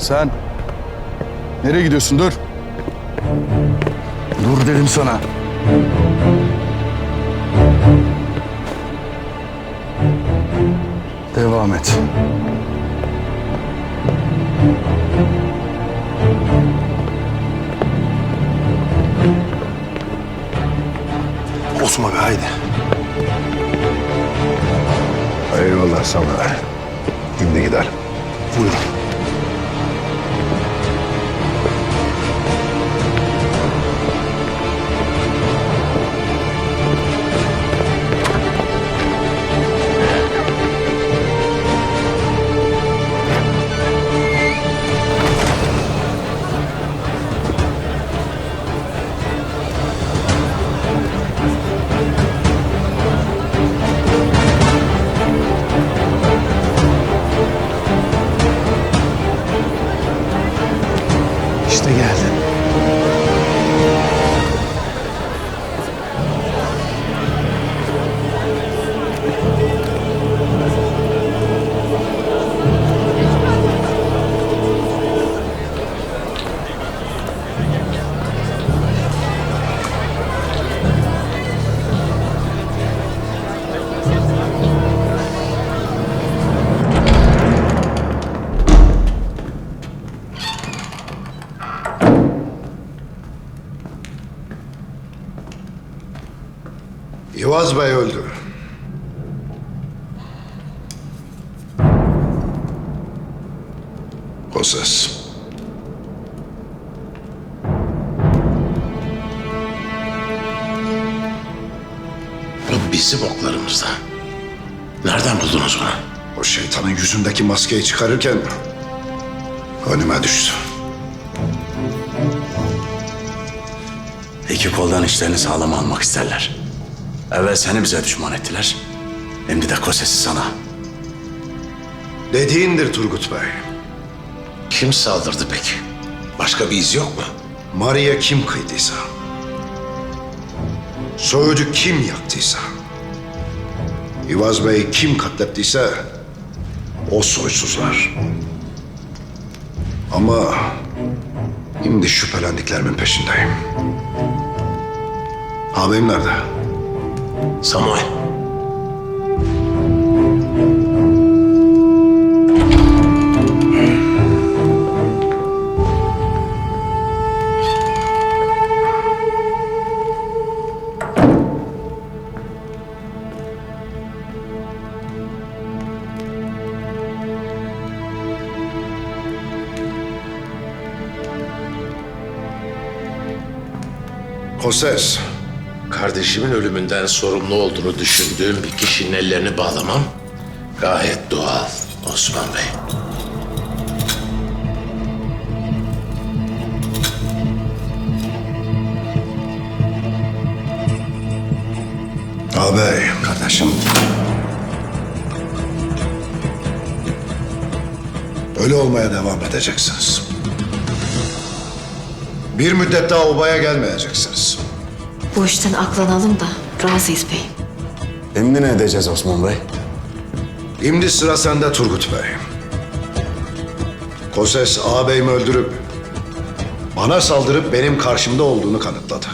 Sen nereye gidiyorsun? Dur. Dur dedim sana. Devam et. Osman Bey haydi. Eyvallah sana. Şimdi gidelim. Buyurun. casa. Yuvaz Bey öldü. O ses. Bu bizim oklarımızda. Nereden buldunuz onu? O şeytanın yüzündeki maskeyi çıkarırken önüme düştü. İki koldan işlerini sağlam almak isterler. Evvel seni bize düşman ettiler. Şimdi de Koses'i sana. Dediğindir Turgut Bey. Kim saldırdı peki? Başka bir iz yok mu? Maria kim kıydıysa, soyucu kim yaktıysa, Yuvaz Bey kim katlettiyse o soysuzlar. Ama şimdi şüphelendiklerimin peşindeyim. Ağabeyim nerede? Samuel. O ses. Kardeşimin ölümünden sorumlu olduğunu düşündüğüm bir kişinin ellerini bağlamam gayet doğal Osman Bey. Ağabey, kardeşim. Öyle olmaya devam edeceksiniz. Bir müddet daha obaya gelmeyeceksiniz. Bu işten aklanalım da razıyız beyim. Şimdi ne edeceğiz Osman Bey? Şimdi sıra sende Turgut Bey. Koses ağabeyimi öldürüp bana saldırıp benim karşımda olduğunu kanıtladı.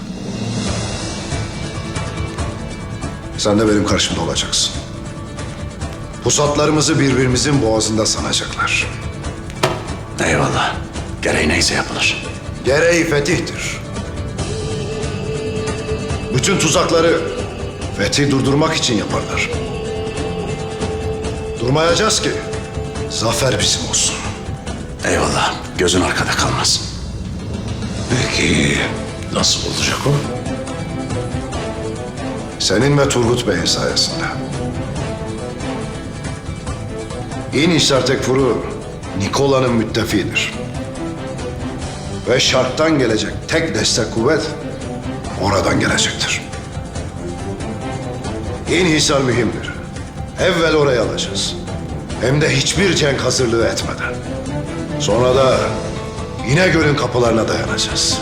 Sen de benim karşımda olacaksın. Pusatlarımızı birbirimizin boğazında sanacaklar. Eyvallah. Gereği neyse yapılır. Gereği fetihtir. Bütün tuzakları fethi durdurmak için yaparlar. Durmayacağız ki zafer bizim olsun. Eyvallah. Gözün arkada kalmaz. Peki nasıl olacak o? Senin ve Turgut Bey'in sayesinde. İnişler Tekfur'u Nikola'nın müttefiğidir. Ve şarttan gelecek tek destek kuvvet oradan gelecektir. İnhisar mühimdir. Evvel orayı alacağız. Hem de hiçbir cenk hazırlığı etmeden. Sonra da İnegöl'ün kapılarına dayanacağız.